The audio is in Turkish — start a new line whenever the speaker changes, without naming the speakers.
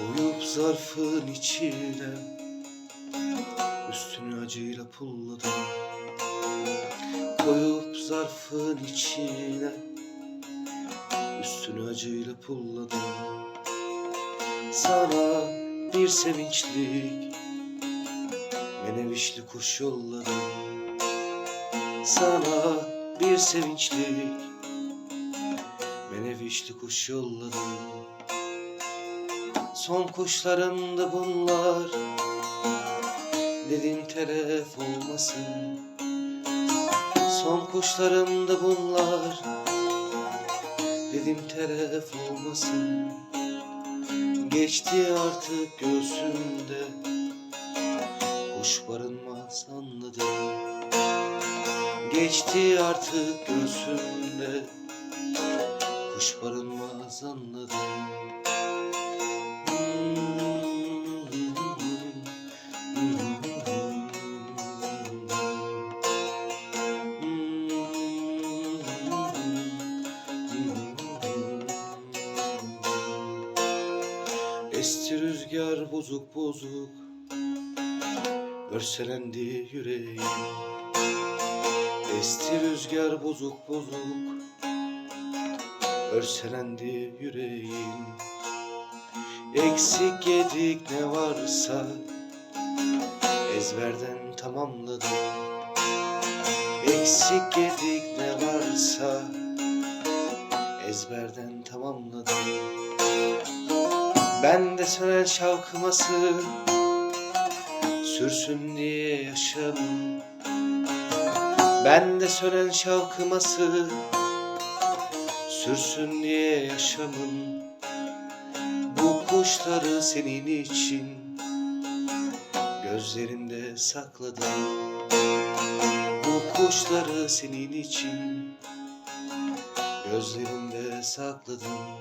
Koyup zarfın içine Üstünü acıyla pulladım. Koyup zarfın içine Üstünü acıyla pulladım. Sana bir sevinçlik Menevişli kuş yolladım. Sana bir sevinçlik Menevişli kuş yolladım Son kuşlarım da bunlar. Dedim telef olmasın. Son kuşlarım da bunlar. Dedim telef olmasın. Geçti artık göğsümde. Kuş barınmaz anladım Geçti artık göğsümde. Kuş barınmaz anladım Esti rüzgar bozuk bozuk Örselendi yüreğim. Esti rüzgar bozuk bozuk Örselendi yüreğim. Eksik yedik ne varsa Ezberden tamamladım. Eksik yedik ne varsa Ezberden tamamladım Ben de sönen şavkıması Sürsün diye yaşadım. Ben de sönen şavkıması Sürsün diye yaşamım Bu kuşları senin için Gözlerimde sakladım. Bu kuşları senin için Gözlerimde sakladım